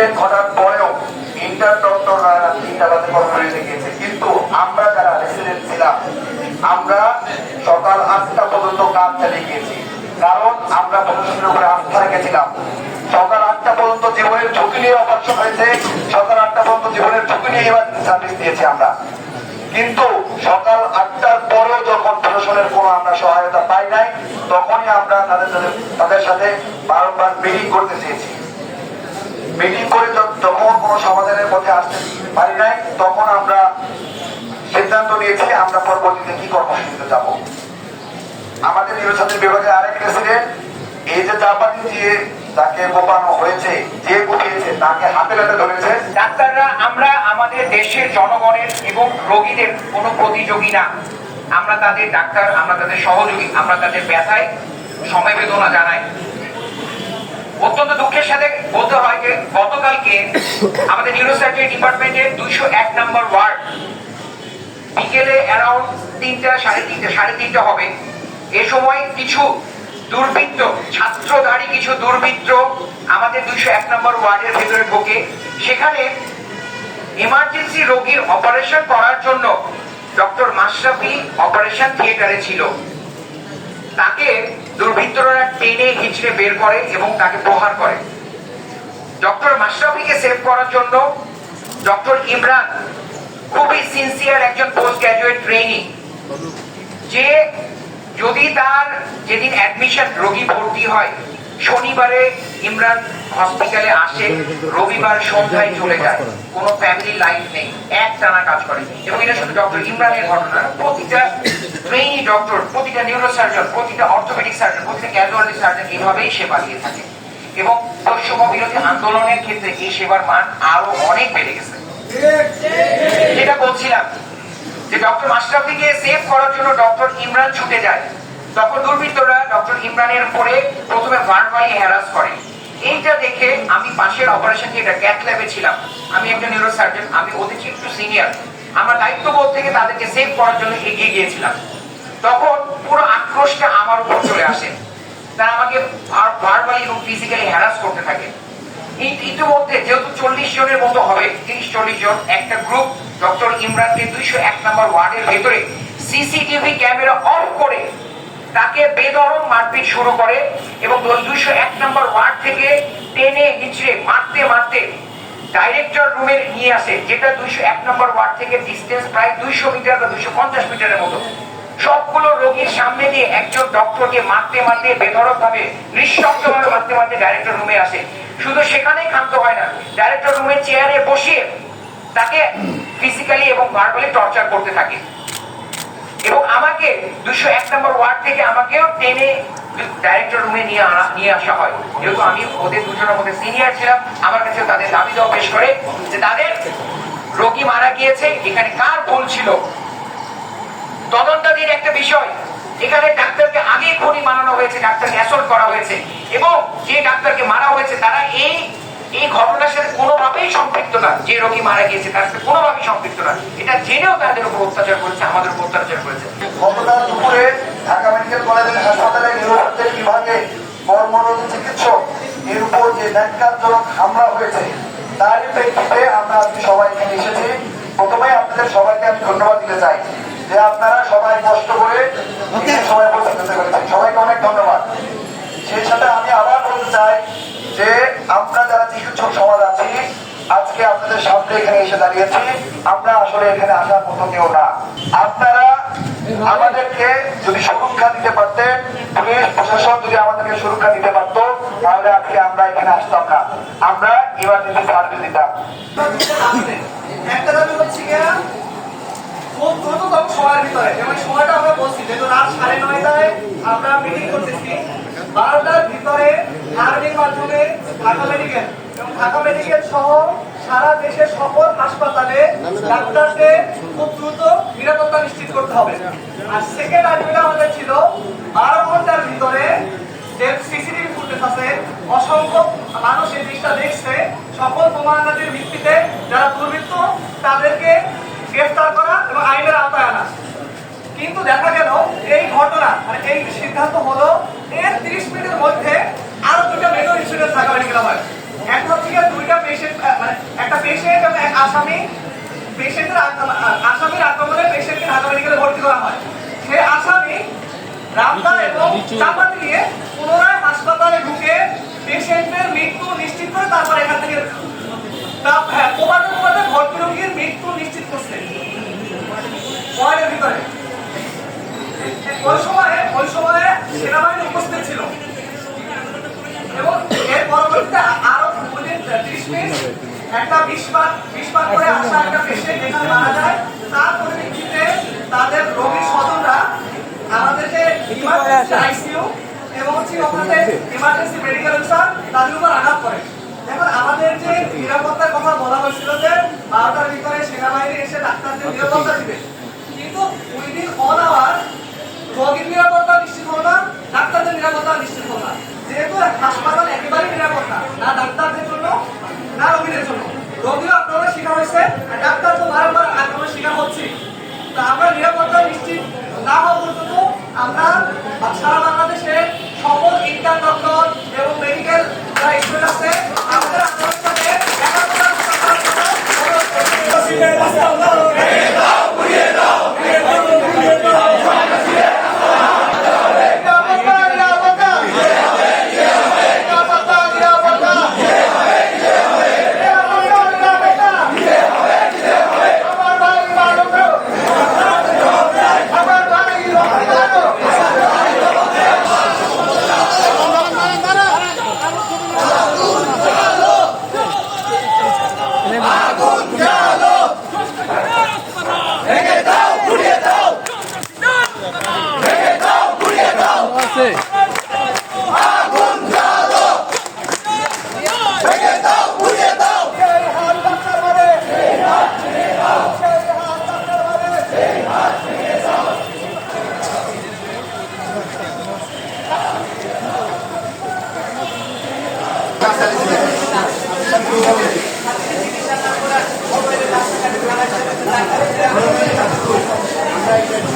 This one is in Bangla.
ইনসিডেন্ট ঘটার পরেও ইন্টার ডক্টররা তিনটা বাজে কর্মসূচিতে গিয়েছে কিন্তু আমরা যারা রেসিডেন্ট ছিলাম, আমরা সকাল আটটা পর্যন্ত কাজ চালিয়ে গিয়েছি কারণ আমরা প্রশাসনের উপরে আস্থা রেখেছিলাম। সকাল আটটা পর্যন্ত জীবনের ঝুঁকি নিয়ে অপারেশন হয়েছে, সকাল আটটা পর্যন্ত জীবনের ঝুঁকি নিয়ে এবার সার্ভিস দিয়েছি আমরা। কিন্তু সকাল আটটার পরেও যখন প্রশাসনের কোনো আমরা সহায়তা পাই নাই, তখনই আমরা তাদের তাদের সাথে বারংবার মিটিং করতে চেয়েছি। মিটিং করে যখন কোনো সমাধানের পথে আসতে পারি নাই। তখন আমরা সিদ্ধান্ত নিয়েছি, আমরা পরবর্তীতে কি কর্মসূচিতে যাব। আমাদের নির্বাচনের বিভাগে আরেক প্রেসিডেন্ট এই যে চাপাতি দিয়ে তাকে কোপানো হয়েছে, যে কুপিয়েছে তাকে হাতে হাতে ধরেছে। ডাক্তাররা, আমরা আমাদের দেশের জনগণের এবং রোগীদের কোনো প্রতিযোগী না। আমরা তাদের ডাক্তার, আমরা তাদের সহযোগী, আমরা তাদের ব্যথায় সমবেদনা জানাই। অত্যন্ত দুঃখের সাথে বলতে হয় গতকালকে আমাদের নিউরোসার্জারি ডিপার্টমেন্টের দুইশো এক নম্বর ওয়ার্ড। বিকেলে অ্যারাউন্ড তিনটা, সাড়ে তিনটা সাড়ে তিনটা হবে। এ সময় কিছু দুর্বৃত্ত, ছাত্রধারী কিছু দুর্বৃত্ত আমাদের দুইশো এক নম্বর ওয়ার্ডের ভেতরে ঢোকে। সেখানে ইমার্জেন্সি রোগীর অপারেশন করার জন্য ডক্টর মাশরাফি অপারেশন থিয়েটারে ছিল। তাকে দুর্বৃত্তরা টেনে হিচড়ে বের করে এবং তাকে প্রহার করে। ডক্টর মাশরাফিকে সেভ করার জন্য ডক্টর ইমরান খুবই সিনসিয়ার একজন পোস্ট গ্রাজুয়েট ট্রেনিং যে যদি তার যেদিন অ্যাডমিশন রোগী ভর্তি হয়, শনিবারে ইমরান হসপিটালে আসে, রবিবার সন্ধ্যায় চলে যায়। কোনো ফ্যামিলি লাইফ নেই এক টানা কাজ করে। এবং এটা শুধু ডক্টর ইমরানের ঘটনা প্রতিটা ট্রেনি ডক্টর প্রতিটা নিউরোসার্জন প্রতিটা অর্থোপেডিক সার্জন প্রতিটা ক্যাজুয়ালিটি সার্জন এভাবেই সেবা দিয়ে থাকে। এবং বৈষম্য বিরোধী আন্দোলনের ক্ষেত্রে এই সেবার মান আরও অনেক বেড়ে গেছে। যেটা বলছিলাম যে ডক্টর মাশরাফিকে সেভ করার জন্য ডক্টর ইমরান ছুটে যায়। তখন দুর্বৃত্তরা ডক্টর ইমরানের উপরে প্রথমে ভার্বালি হ্যারাস করে। এইটা দেখে আমি পাশের অপারেশন থিয়েটার ক্যাথ ল্যাবে ছিলাম। আমি একটা নিউরো সার্জন আমি চেয়ে একটু সিনিয়র আমার দায়িত্ব দায়িত্ববোধ থেকে তাদেরকে সেভ করার জন্য এগিয়ে গিয়েছিলাম। তখন পুরো আক্রোশটা আমার উপর চলে আসে। তারা আমাকে ভার্বালি এবং ফিজিক্যালি হ্যারাস করতে থাকে। ইতিমধ্যে যেহেতু চল্লিশ জনের মতো হবে, তিরিশ, চল্লিশ জন, একটা গ্রুপ ডক্টর ইমরানকে দুইশো এক নম্বর ওয়ার্ডের ভেতরে সিসিটিভি ক্যামেরা অফ করে তাকে বেদরম মারপিট শুরু করে এবং দুইশো এক নম্বর ওয়ার্ড থেকে টেনে হিচড়ে মারতে মারতে ডাইরেক্টর রুমে নিয়ে আসে, যেটা দুইশো এক নম্বর ওয়ার্ড থেকে ডিস্টেন্স প্রায় দুইশো মিটার বা দুইশো পঞ্চাশ মিটারের মতো। সবগুলো রোগীর সামনে দিয়ে একজন ডক্টরকে মারতে মারতে বেধরক ভাবে নিঃশব্দ ভাবে মারতে মারতে ডাইরেক্টর রুমে আসে। শুধু সেখানেই ক্ষান্ত হয় না ডাইরেক্টর রুমের চেয়ারে বসিয়ে তাকে ফিজিক্যালি এবং ভার্বালি টর্চার করতে থাকে। এবং আমাকে দুশো এক নম্বর ওয়ার্ড থেকে আমাকেও টেনে ডাইরেক্টর রুমে নিয়ে আনা- নিয়ে আসা হয়। যেহেতু আমি ওদের দুজনের মধ্যে সিনিয়র ছিলাম, আমার কাছে তাদের দাবি দেওয়া পেশ করে যে তাদের রোগী মারা গিয়েছে, এখানে কার ভুল ছিল? তদন্তাধীন একটা বিষয়। এখানে ডাক্তারকে আগে খুনি মানানো হয়েছে, ডাক্তারকে অ্যাসল্ট করা হয়েছে। এবং যে ডাক্তারকে মারা হয়েছে, তারা এই এই ঘটনার সাথে কোনোভাবেই সম্পৃক্ত না, যে রোগী মারা গিয়েছে, তার সাথে কোনোভাবেই সম্পৃক্ত না। এটা জেনেও তাদের উপর অত্যাচার করেছে, আমাদের উপর অত্যাচার করেছে। গতকাল দুপুরে ঢাকা মেডিকেল কলেজের হাসপাতালে নিউরোসার্জারি বিভাগে কর্মরত চিকিৎসক এর উপর যে ন্যাক্কারজনক হামলা হয়েছে তারই প্রেক্ষিতে আমরা আজকে সবাই এসেছি। প্রথমে আপনাদের সবাইকে আমি ধন্যবাদ দিতে চাই। যে আপনারা সবাই কষ্ট করে সবাই উপস্থিত হতে পেরেছেন। সবাইকে অনেক ধন্যবাদ। সেই সাথে আমি আবার বলতে চাই যে আমরা যারা চিকিৎসক সমাজ আছি আজকে আপনাদের সামনে এখানে এসে দাঁড়িয়েছি। আমরা আসলে এখানে আসার মতো কেউ না। আপনারা আমাদেরকে যদি সুরক্ষা দিতে পারতেন পুলিশ প্রশাসন যদি আমাদেরকে সুরক্ষা দিতে পারতো তাহলে আজকে আমরা এখানে আসতাম না। আমরা ইমার্জেন্সি সার্ভিস দিতাম একটা দাবি হচ্ছে গিয়া খুব দ্রুততম সময়ের ভিতরে। যেমন সময়টা আমরা বলছি, যেহেতু রাত সাড়ে নয়টায় আমরা মিটিং করতেছি। বারোটার ভিতরে আর্মির মাধ্যমে ঢাকা মেডিকেল ঢাকা মেডিকেল সহ সারা দেশের সকল হাসপাতালে ডাক্তারদের খুব দ্রুত নিরাপত্তা নিশ্চিত করতে হবে। আর সেকেন্ড আর্মিটা আমাদের ছিল, বারো ঘণ্টার ভিতরে যে সিসিটিভি ফুটেজ আছে, অসংখ্য মানুষ এই জিনিসটা দেখছে। সকল প্রমাণাদির ভিত্তিতে যারা দুর্বৃত্ত, তাদেরকে গ্রেফতার করা এবং আইনের আওতায় আনা। কিন্তু দেখা গেল এই ঘটনা মানে এই সিদ্ধান্ত হলো, এর তিরিশ মিনিটের মধ্যে আরও দুটা মেজর ইনসিডেন্ট ঢাকা মেডিকেল হয় একটা হচ্ছে গিয়ে দুইটা পেশেন্ট চাপাতি নিয়ে পুনরায় হাসপাতালে ঢুকে পেশেন্টের মৃত্যু নিশ্চিত করে তারপর এখান থেকে তা- হ্যাঁ কোপাতে কোপাতে ভর্তি রোগীর মৃত্যু নিশ্চিত করছে ওয়ার্ডের ভিতরে ওই সময়ে ওই সময়ে সেনাবাহিনী উপস্থিত ছিল এবং এর পরবর্তীতে আরও within 30 মিনিট একটা বিষপাত বিষপাত করে আসা একটা পেশেন্ট এখানে মারা যায় তার পরিপ্রেক্ষিতে তাদের রোগীর স্বজনরা আমাদের যে ইমার্জেন্সি আইসিইউ এবং হচ্ছে ওখানে ইমার্জেন্সি মেডিকেল অফিসার তাদের উপর আঘাত করে। এখন আমাদের যে নিরাপত্তার কথা বলা হয়েছিল যে বারোটার ভিতরে সেনাবাহিনী এসে ডাক্তারদের নিরাপত্তা দিবে। কিন্তু উইদিন অন আওয়ার রোগীর নিরাপত্তা নিশ্চিত হলো না ডাক্তারদের নিরাপত্তা নিশ্চিত হলো না। যেহেতু হাসপাতাল একেবারেই নিরাপত্তা না ডাক্তার 哪个你要 আমরা এটা